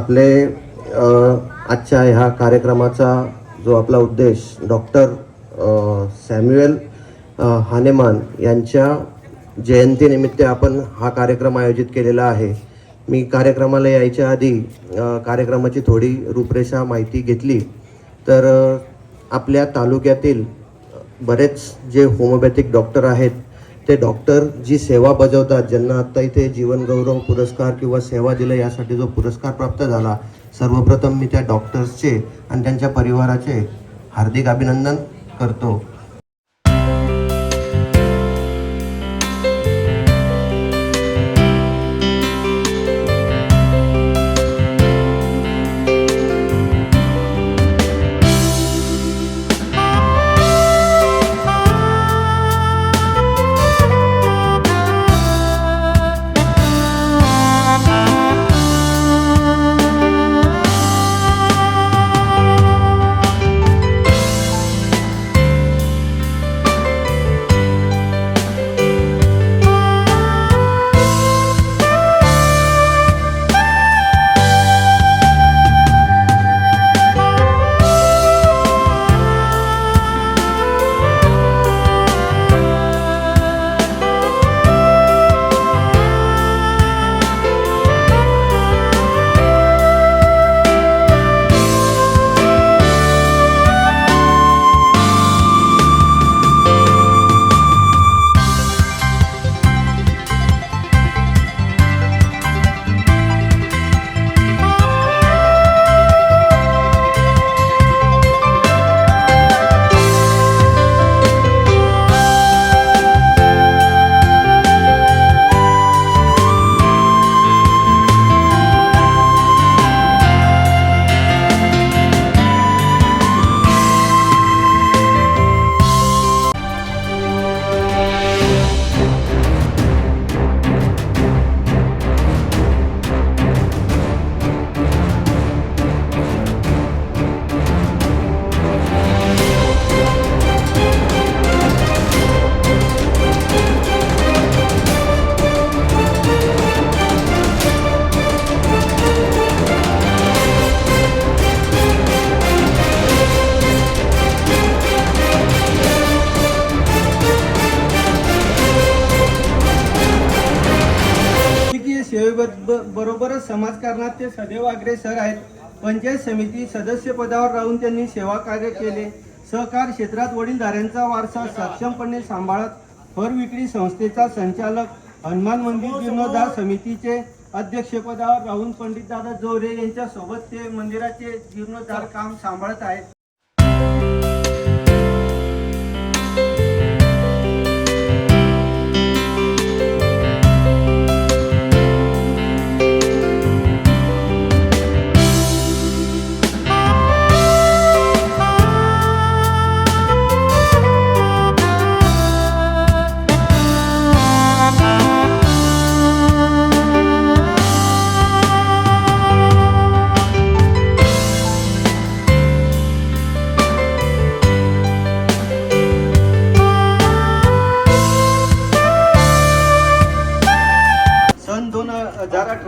आपले आजच्या ह्या कार्यक्रमाचा जो आपला उद्देश डॉक्टर सॅम्युएल हानेमान यांच्या जयंतीनिमित्त आपण हा कार्यक्रम आयोजित केलेला आहे. मी कार्यक्रमाला यायच्या आधी कार्यक्रमाची थोडी रूपरेषा माहिती घेतली. तर आपल्या तालुक्यातील बरेच जे होमोपॅथिक डॉक्टर आहेत ते डॉक्टर जी सेवा बजावतात ज्यांना आत्ता इथे जीवनगौरव पुरस्कार किंवा सेवा दिलं यासाठी जो पुरस्कार प्राप्त झाला सर्वप्रथम मी त्या डॉक्टर्सचे आणि त्यांच्या परिवाराचे हार्दिक अभिनंदन करतो. बरोबरच समाजकारणात ते सदैव अग्रेसर आहेत. पंचायत समिती सदस्य पदावर राहून त्यांनी सेवा कार्य केले. सहकार क्षेत्रात वडीलधाऱ्यांचा वारसा सक्षमपणे सांभाळत फर विक्री संस्थेचा संचालक हनुमान मंदिर जीर्णोद्धार समितीचे अध्यक्षपदावर राहून पंडितदादा जोरे यांच्या सोबत ते मंदिराचे जीर्णोद्धार काम सांभाळत आहेत.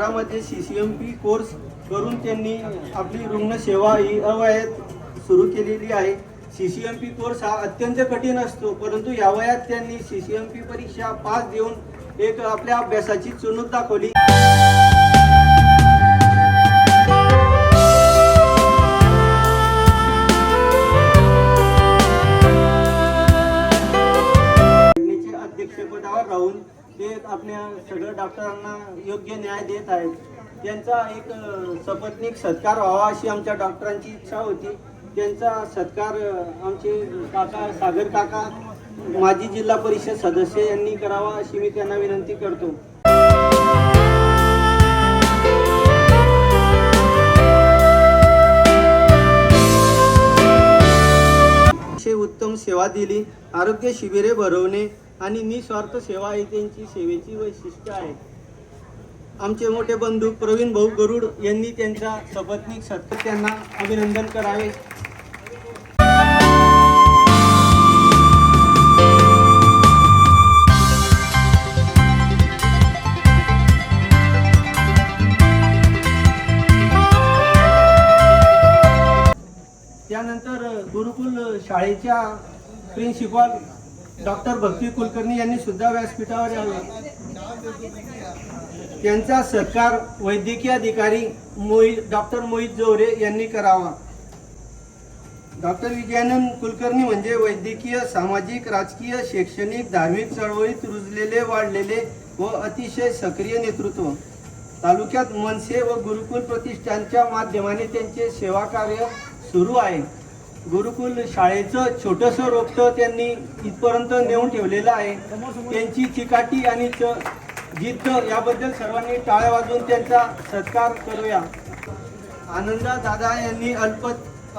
हजार C C M P course करून त्यांनी आपली रुग्णसेवा ही अवयात सुरू केलेली आहे. C C M P course हा अत्यंत कठीण असतो परंतु या वयात त्यांनी सी सी एम पी परीक्षा पास देऊन एक आपल्या अभ्यासाची चुणूक दाखवली. त्यांचा एक अ, सपत्नीक सत्कार व्हावा अशी आमच्या डॉक्टरांची इच्छा होती. त्यांचा सत्कार आमचे काका सागर काका माजी जिल्हा परिषद सदस्य यांनी करावा अशी मी त्यांना विनंती करतो. उत्तम सेवा दिली. आरोग्य शिबिरे भरवणे आणि निस्वार्थ सेवा ही त्यांची सेवेची वैशिष्ट्य आहे. आमचे मोठे बंधू प्रवीण भाऊ गरुड यांनी त्यांच्या सपत्नीक सत्यांना त्यांना अभिनंदन करावे. त्यानंतर गुरुकुल शाळेच्या प्रिन्सिपॉल डॉक्टर भक्ती कुलकर्णी यांनी सुद्धा व्यासपीठावर यावे. त्यांचा सत्कार वैद्यकीय अधिकारी मोहित डॉक्टर मोहित जोरे यांनी करावा. डॉक्टर विजयानंद कुलकर्णी म्हणजे वैद्यकीय सामाजिक राजकीय शैक्षणिक धार्मिक चळवळीत रुजलेले वाढलेले व अतिशय सक्रिय नेतृत्व. तालुक्यात मनसे व गुरुकुल प्रतिष्ठानच्या माध्यमाने त्यांचे सेवा कार्य सुरू आहे. गुरुकुल शाळेचं छोटंसं रोपटं त्यांनी इथपर्यंत नेऊन ठेवलेलं आहे. त्यांची चिकाटी आणि च जिद्द याबद्दल सर्वांनी टाळ्या वाजवून त्यांचा सत्कार करूया. आनंदा दादा यांनी अल्प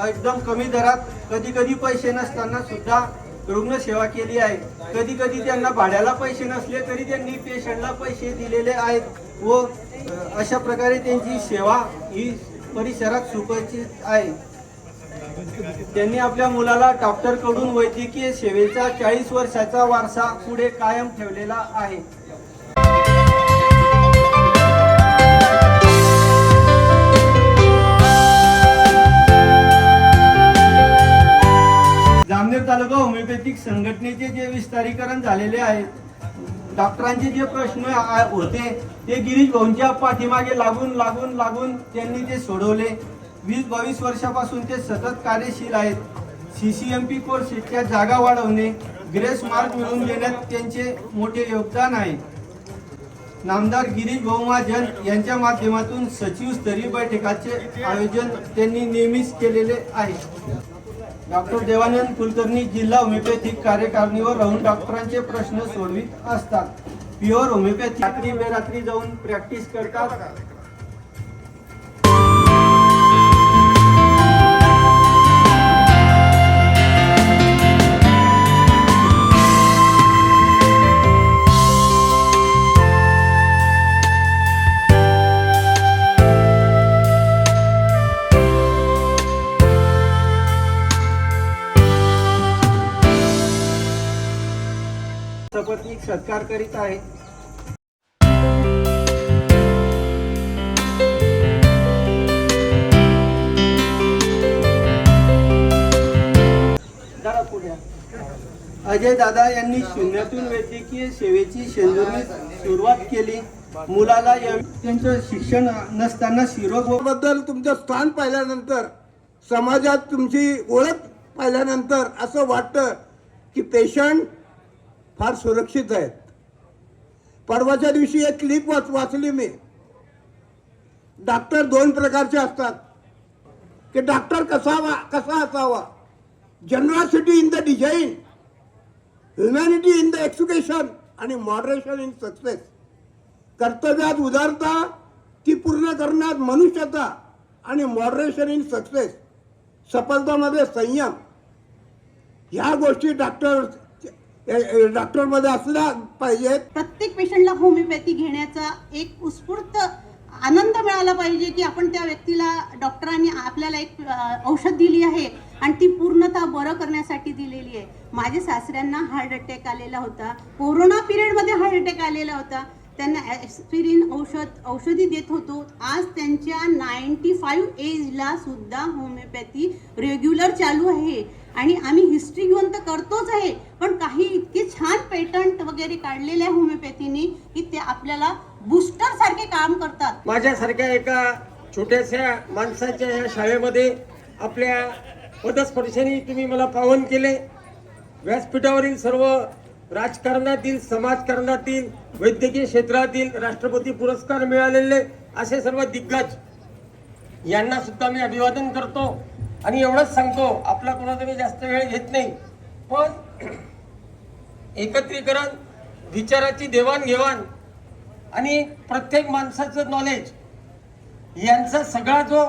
एकदम कमी दरात कधी कधी पैसे नसताना सुद्धा रुग्ण सेवा केली आहे. कधी कधी त्यांना भाड्याला पैसे नसले तरी त्यांनी पेशंटला पैसे दिलेले आहेत व अशा प्रकारे त्यांची सेवा ही परिसरात सुपरिचित आहे. त्यांनी आपल्या मुलाला डॉक्टरकडून वैद्यकीय सेवेचा चाळीस वर्षाचा वारसा पुढे कायम ठेवलेला आहे. होमिओपॅथिक संघटनेचे जे विस्तारीकरण झालेले आहे डॉक्टरांचे जे प्रश्न होते ते गिरीश भाऊंच्या पाठीमागे लागून लागून लागून त्यांनी ते सोडवले. वीस बावीस वर्षापासून ते सतत कार्यशील आहेत. सी सी एम पी कोर्सेसच्या जागा वाढवणे ग्रेस मार्क मिळवून देण्यात त्यांचे मोठे योगदान आहे. नामदार गिरीश भाऊ महाजन यांच्या माध्यमातून सचिव स्तरीय बैठकाचे आयोजन त्यांनी नेहमीच केलेले आहे. डॉक्टर देवानंद कुलकर्णी जिल्हा होमिओपॅथिक कार्यकारिणीवर राहून डॉक्टरांचे प्रश्न सोडवित असतात. प्युअर होमिओपॅथी रात्री बेरात्री जाऊन प्रॅक्टिस करतात. सपत्नीक सत्कार करीत आहे. अजय दादा यांनी शून्यातून वैद्यकीय सेवेची शेंदुर्णी सुरुवात केली. मुलाला या त्यांचं शिक्षण नसताना शिरोगबद्दल तुमचं स्थान पाहिल्यानंतर समाजात तुमची ओळख पाहिल्यानंतर असं वाटतं की पेशंट फार सुरक्षित आहेत. परवाच्या दिवशी एक क्लिप वाच वाचली मी. डॉक्टर दोन प्रकारचे असतात. की डॉक्टर कसावा कसा असावा? Generosity in the design humanity in the education आणि मॉडरेशन इन सक्सेस कर्तव्यात उदारता ती पूर्ण करण्यात मनुष्यता आणि मॉडरेशन इन सक्सेस सफलतामध्ये संयम. ह्या गोष्टी डॉक्टर डॉक्टरमध्ये असला पाहिजे प्रत्येक पेशंटला होमिओपॅथी घेण्याचा एक उत्स्फूर्त आनंद मिळाला पाहिजे की आपण त्या व्यक्तीला डॉक्टरांनी आपल्याला एक औषध दिली आहे आणि ती पूर्णतः बरं करण्यासाठी दिलेली आहे. माझ्या सासऱ्यांना हार्ट अटॅक आलेला होता. कोरोना पिरियडमध्ये हार्ट अटॅक आलेला होता. त्यांना ॲस्पिरिन औषध औषधी देत होतो. आज त्यांच्या नाईन्टी फाईव्ह एजला सुद्धा होमिओपॅथी रेग्युलर चालू आहे. आणि आम्ही हिस्ट्री घेऊन तर करतोच आहे पण काही इतके छान पेटंट वगैरे काढलेले आहे होमिओपॅथीने की ते आपल्याला बूस्टर सारखे काम करतात. माझ्यासारख्या एका छोट्याशा माणसाच्या या शाळेमध्ये आपल्या पदस्पर्शाने तुम्ही मला पावन केले. व्यासपीठावरील सर्व राजकारणातील समाजकारणातील वैद्यकीय क्षेत्रातील राष्ट्रपती पुरस्कार मिळालेले असे सर्व दिग्गज यांना सुद्धा मी अभिवादन करतो. आणि एवढंच सांगतो आपला कोणाचा मी जास्त वेळ घेत नाही. पण एकत्रीकरण विचाराची देवाणघेवाण आणि प्रत्येक माणसाचं नॉलेज यांचा सगळा जो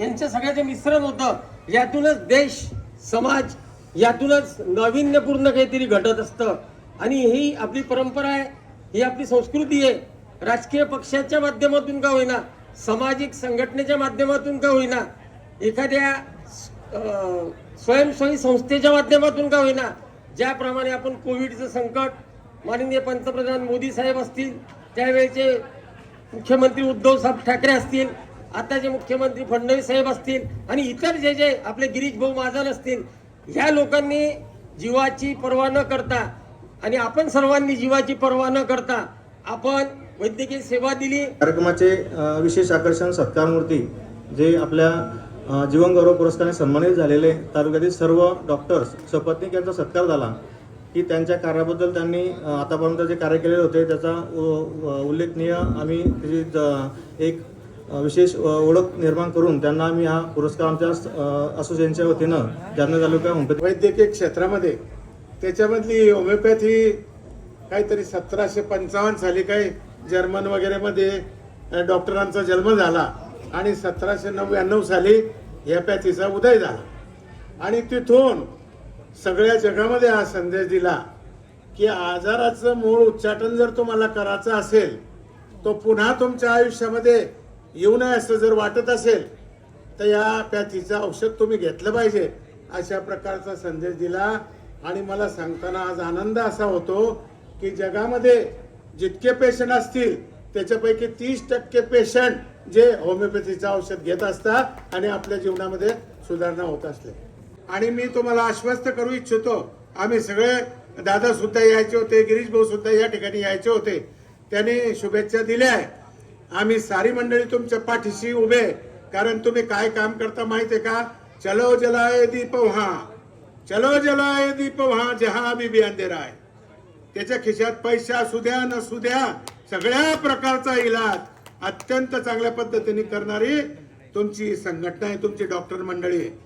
यांचं सगळ्याचं मिश्रण होतं यातूनच देश समाज यातूनच नाविन्यपूर्ण काहीतरी घडत असतं. आणि ही आपली परंपरा आहे ही आपली संस्कृती आहे. राजकीय पक्षाच्या माध्यमातून का होईना सामाजिक संघटनेच्या माध्यमातून का होईना एखाद्या स्वयंसेवी संस्थेच्या माध्यमातून का होईना ज्याप्रमाणे आपण कोविडचं संकट माननीय पंतप्रधान मोदी साहेब असतील त्यावेळेचे मुख्यमंत्री उद्धव साहेब ठाकरे असतील आताचे मुख्यमंत्री फडणवीस साहेब असतील आणि इतर जे जे आपले गिरीश भाऊ महाजन असतील ह्या लोकांनी जीवाची पर्वा न करता आणि आपण सर्वांनी जीवाची पर्वा न करता आपण वैद्यकीय सेवा दिली. कार्यक्रमाचे विशेष आकर्षण सत्कार मूर्ती जे आपल्या जीवनगौरव पुरस्काराने सन्मानित झालेले तालुक्यातील सर्व डॉक्टर्स सपत्नीक यांचा सत्कार झाला. की त्यांच्या कार्याबद्दल त्यांनी आतापर्यंत जे कार्य केलेले होते त्याचा उल्लेखनीय आम्ही त्याची एक विशेष ओळख निर्माण करून त्यांना आम्ही हा पुरस्कार आमच्या असोसिएशनच्या वतीनं जालना तालुका होमपेज वैद्यकीय क्षेत्रामध्ये. त्याच्यामधली होमिओपॅथी काहीतरी सतराशे पंचावन्न साली काही जर्मन वगैरेमध्ये डॉक्टरांचा जन्म झाला. आणि सतराशे नव्याण्णव साली ह्या पॅथीचा उदय झाला. आणि तिथून सगळ्या जगामध्ये हा संदेश दिला की आजाराचं मूळ उच्चाटन जर तुम्हाला करायचं असेल तो पुन्हा तुमच्या आयुष्यामध्ये येऊ नये असं जर वाटत असेल तर या पॅथीचं औषध तुम्ही घेतलं पाहिजे अशा प्रकारचा संदेश दिला. आणि मला सांगताना आज आनंद असा होतो की जगामध्ये जितके पेशंट असतील त्याच्यापैकी तीस टक्के पेशंट जे होमिओपॅथीचं औषध घेत असतात आणि आपल्या जीवनामध्ये सुधारणा होत असते. आणि मी तुम्हाला आश्वस्त करू इच्छितो आम्ही सगळे दादा सुद्धा यायचे होते गिरीश भाऊ सुद्धा या ठिकाणी यायचे होते. त्यांनी शुभेच्छा दिल्या आहे आम्ही सारी मंडळी तुमच्या पाठीशी उभे कारण तुम्ही काय काम करता माहिती आहे का? चलो जलाय दीप वहा चलो जलाय दीप वहा जहा अभी भी अंधेरा आहे त्याच्या खिशात पैसा असू द्या नसू द्या सगळ्या प्रकारचा इलाज अत्यंत चांगल्या पद्धतीने करणारी तुमची संघटना आहे तुमची डॉक्टर मंडळी आहे.